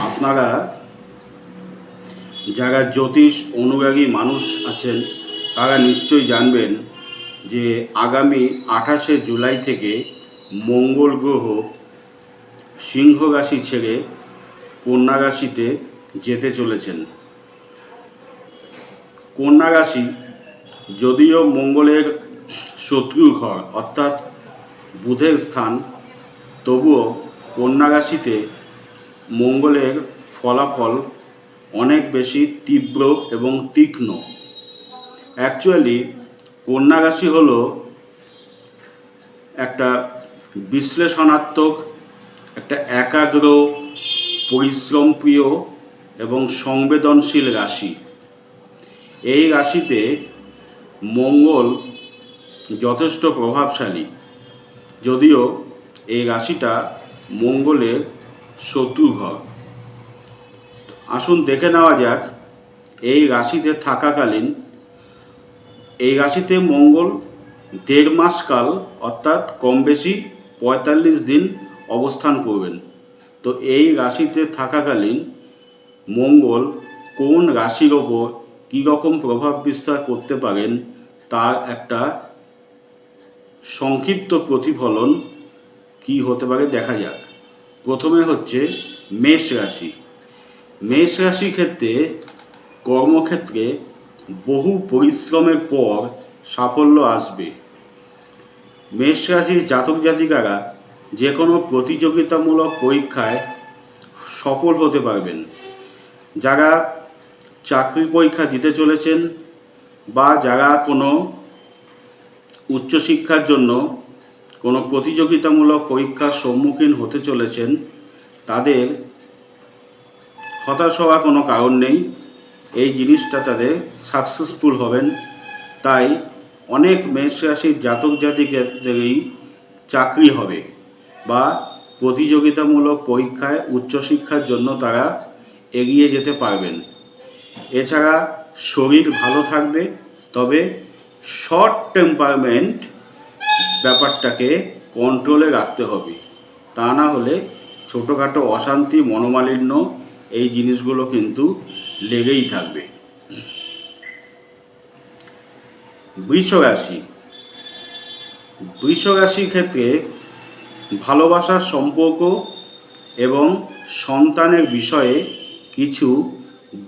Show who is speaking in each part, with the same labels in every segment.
Speaker 1: আপনারা যারা জ্যোতিষ অনুরাগী মানুষ আছেন, তারা নিশ্চয়ই জানবেন যে আগামী আঠাশে জুলাই থেকে মঙ্গল গ্রহ সিংহ রাশি ছেড়ে কন্যা রাশিতে যেতে চলেছেন। কন্যা রাশি যদিও মঙ্গলের শত্রু ঘর, অর্থাৎ বুধের স্থান, তবুও কন্যা রাশিতে মঙ্গলের ফলাফল অনেক বেশি তীব্র এবং তীক্ষ্ণ। অ্যাকচুয়ালি কন্যা রাশি হল একটা বিশ্লেষণাত্মক, একটা একাগ্র, পরিশ্রমপ্রিয় এবং সংবেদনশীল রাশি। এই রাশিতে মঙ্গল যথেষ্ট প্রভাবশালী। যদিও এই রাশিটা মঙ্গলের শত্রু ঘর। আসুন দেখে নেওয়া যাক, এই রাশিতে থাকাকালীন, এই রাশিতে মঙ্গল দেড় মাস কাল, অর্থাৎ কম বেশি পঁয়তাল্লিশ দিন অবস্থান করবেন। তো এই রাশিতে থাকাকালীন মঙ্গল কোন রাশির ওপর কী রকম প্রভাব বিস্তার করতে পারেন, তার একটা সংক্ষিপ্ত প্রতিফলন কি হতে পারে দেখা যাক। প্রথমে হচ্ছে মেষ রাশি। মেষ রাশির ক্ষেত্রে কর্মক্ষেত্রে বহু পরিশ্রমের পর সাফল্য আসবে। মেষ রাশির জাতক জাতিকারা যে কোনো প্রতিযোগিতামূলক পরীক্ষায় সফল হতে পারবেন। যারা চাকরি পরীক্ষা দিতে চলেছেন বা যারা কোনো উচ্চশিক্ষার জন্য কোনো প্রতিযোগিতামূলক পরীক্ষার সম্মুখীন হতে চলেছেন, তাদের হতাশ হওয়ার কোনো কারণ নেই। এই জিনিসটা তাদের সাকসেসফুল হবেন। তাই অনেক মেষ রাশির জাতক জাতিকেদেরই চাকরি হবে বা প্রতিযোগিতামূলক পরীক্ষায় উচ্চশিক্ষার জন্য তারা এগিয়ে যেতে পারবেন। এছাড়া শরীর ভালো থাকবে, তবে শর্ট টেম্পারমেন্ট ব্যাপারটাকে কন্ট্রোলে রাখতে হবে। তা না হলে ছোটোখাটো অশান্তি, মনোমালিন্য, এই জিনিসগুলো কিন্তু লেগেই থাকবে। বৃষ রাশি বৃষ রাশির ক্ষেত্রে ভালোবাসার সম্পর্ক এবং সন্তানের বিষয়ে কিছু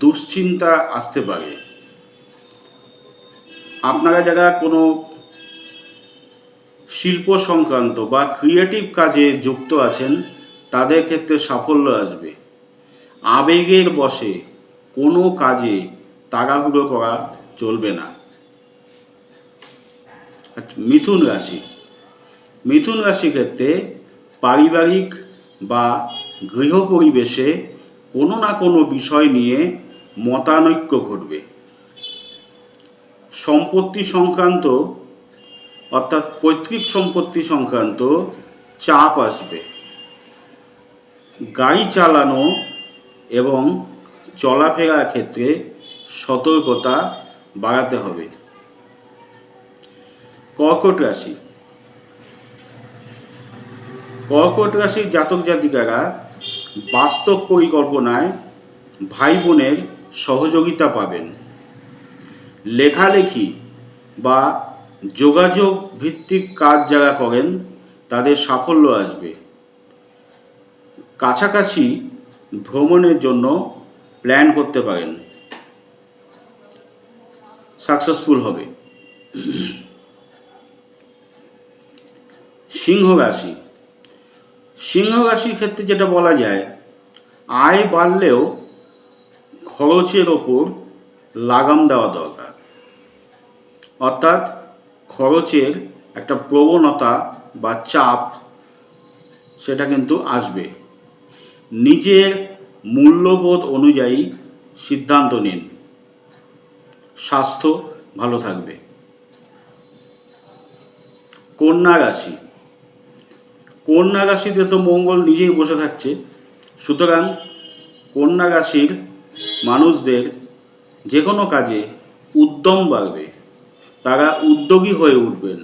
Speaker 1: দুশ্চিন্তা আসতে পারে। আপনারা যারা কোনো শিল্প সংক্রান্ত বা ক্রিয়েটিভ কাজে যুক্ত আছেন, তাদের ক্ষেত্রে সাফল্য আসবে। আবেগের বশে কোনো কাজে তাড়াহুড়ো করা চলবে না। মিথুন রাশি। মিথুন রাশি ক্ষেত্রে পারিবারিক বা গৃহ পরিবেশে কোনো না কোনো বিষয় নিয়ে মতানৈক্য ঘটবে। সম্পত্তি সংক্রান্ত অর্থাৎ পৈতৃক সম্পত্তি সংক্রান্ত চাপ আসবে। গাড়ি চালানো এবং চলাফেরার ক্ষেত্রে সতর্কতা বাড়াতে হবে। কর্কট রাশি। কর্কট রাশির জাতক জাতিকারা বাস্তব পরিকল্পনায় ভাই বোনের সহযোগিতা পাবেন। লেখালেখি বা যোগাযোগ ভিত্তিক কাজ যারা করেন, তাদের সাফল্য আসবে। কাছাকাছি ভ্রমণের জন্য প্ল্যান করতে পারেন। সাকসেসফুল হবে। সিংহ রাশি সিংহ রাশির ক্ষেত্রে যেটা বলা যায়, আয় বাড়লেও খরচের ওপর লাগাম দেওয়া দরকার। অর্থাৎ খরচের একটা প্রবণতা বা চাপ সেটা কিন্তু আসবে। নিজের মূল্যবোধ অনুযায়ী সিদ্ধান্ত নিন। স্বাস্থ্য ভালো থাকবে। কন্যা রাশি। কন্যা রাশিতে তো মঙ্গল নিজেই বসে থাকছে। সুতরাং কন্যা রাশির মানুষদের যে কোনো কাজে উদ্যম বাড়বে। তারা উদ্যোগী হয়ে উঠবেন।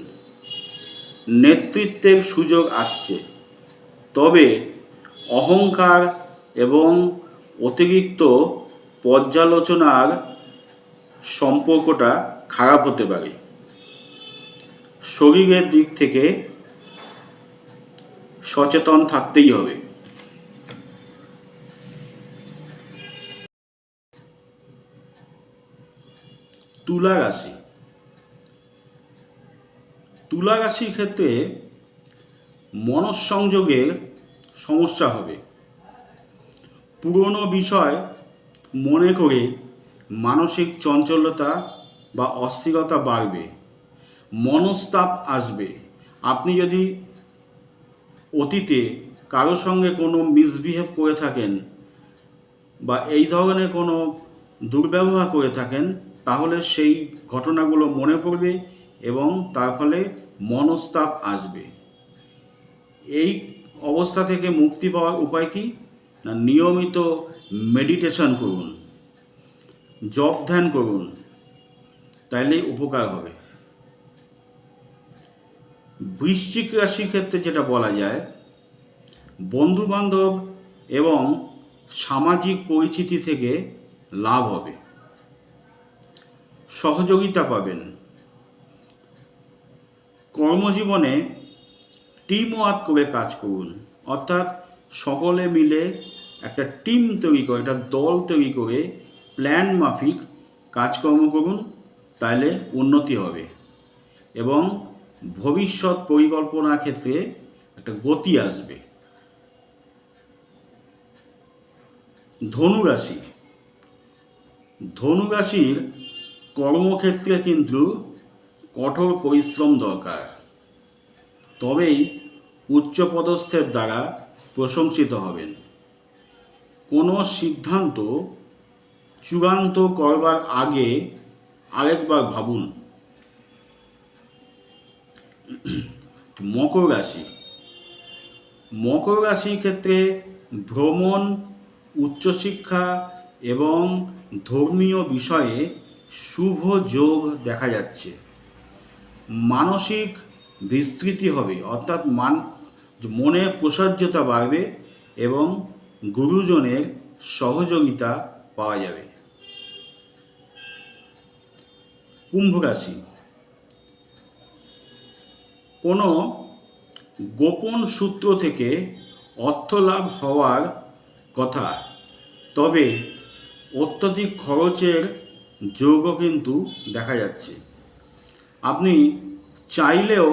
Speaker 1: নেতৃত্বের সুযোগ আসছে। তবে অহংকার এবং অতিরিক্ত পর্যালোচনার সম্পর্কটা খারাপ হতে পারে। শরীরের দিক থেকে সচেতন থাকতেই হবে। তুলা রাশি। তুলা রাশির ক্ষেত্রে মনঃসংযোগের সমস্যা হবে। পুরনো বিষয় মনে করে মানসিক চঞ্চলতা বা অস্থিরতা বাড়বে, মনস্তাপ আসবে। আপনি যদি অতীতে কারোর সঙ্গে কোনো মিসবিহেভ করে থাকেন বা এই ধরনের কোনো দুর্ব্যবহার করে থাকেন, তাহলে সেই ঘটনাগুলো মনে পড়বে এবং তার ফলে মনস্তাপ আসবে। এই অবস্থা থেকে মুক্তি পাওয়ার উপায় কি? না নিয়মিত মেডিটেশন করুন, জপ ধ্যান করুন, তাইলেই উপকার হবে। বৃশ্চিক রাশির ক্ষেত্রে যেটা বলা যায় বন্ধু বান্ধব এবং সামাজিক পরিচিতি থেকে লাভ হবে। সহযোগিতা পাবেন। কর্মজীবনে টিম ওয়ার্ক করে কাজ করুন। অর্থাৎ সকলে মিলে একটা টিম তৈরি করে, একটা দল তৈরি করে প্ল্যান মাফিক কাজকর্ম করুন তাহলে উন্নতি হবে। এবং ভবিষ্যৎ পরিকল্পনার ক্ষেত্রে একটা গতি আসবে। ধনুরাশি। ধনুরাশির কর্মক্ষেত্রে কিন্তু কঠোর পরিশ্রম দরকার। তবেই উচ্চপদস্থের দ্বারা প্রশংসিত হবেন। কোনো সিদ্ধান্ত চূড়ান্ত করবার আগে আরেকবার ভাবুন। মকর রাশি। মকর রাশির ক্ষেত্রে ভ্রমণ, উচ্চশিক্ষা এবং ধর্মীয় বিষয়ে শুভ যোগ দেখা যাচ্ছে। মানসিক বিস্তৃতি হবে। অর্থাৎ মান, মনে প্রসার্যতা বাড়বে এবং গুরুজনের সহযোগিতা পাওয়া যাবে। কুম্ভ রাশি। কোনো গোপন সূত্র থেকে অর্থ লাভ হওয়ার কথা, তবে অত্যধিক খরচের যোগও কিন্তু দেখা যাচ্ছে। আপনি চাইলেও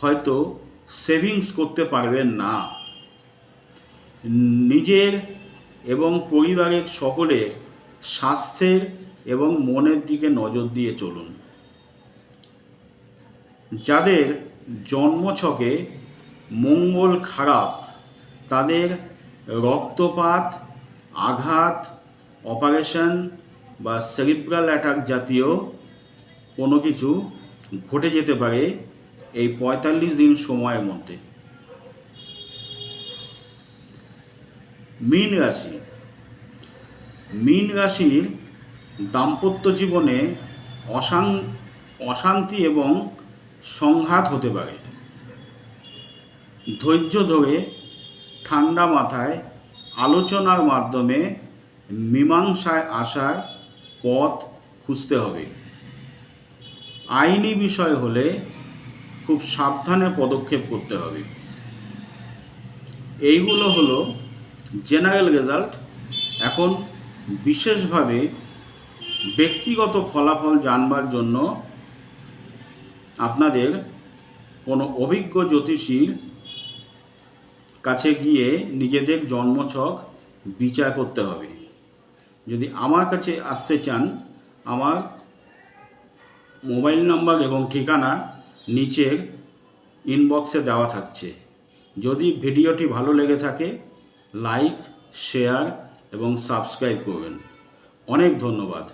Speaker 1: হয়তো সেভিংস করতে পারবেন না। নিজের এবং পরিবারের সকলের স্বাস্থ্যের এবং মনের দিকে নজর দিয়ে চলুন। যাদের জন্মছকে মঙ্গল খারাপ, তাদের রক্তপাত, আঘাত, অপারেশন বা সেরিব্রাল অ্যাটাক জাতীয় কোনো কিছু ঘটে যেতে পারে এই পঁয়তাল্লিশ দিন সময়ের মধ্যে। মীন রাশি। মীন রাশির দাম্পত্য জীবনে অশান, অশান্তি এবং সংঘাত হতে পারে। ধৈর্য ধরে ঠান্ডা মাথায় আলোচনার মাধ্যমে মীমাংসায় আসার পথ খুঁজতে হবে। আইনি বিষয় হলে খুব সাবধানে পদক্ষেপ করতে হবে। এইগুলো হলো জেনারেল রেজাল্ট, এখন বিশেষভাবে ব্যক্তিগত ফলাফল জানবার জন্য আপনাদের কোনো অভিজ্ঞ জ্যোতিষীর কাছে গিয়ে নিজেদের জন্মছক বিচার করতে হবে। যদি আমার কাছে আসতে চান, আমার মোবাইল নম্বর এবং ঠিকানা নিচের ইনবক্সে দেওয়া থাকছে। যদি ভিডিওটি ভালো লেগে থাকে লাইক শেয়ার এবং সাবস্ক্রাইব করবেন। অনেক ধন্যবাদ।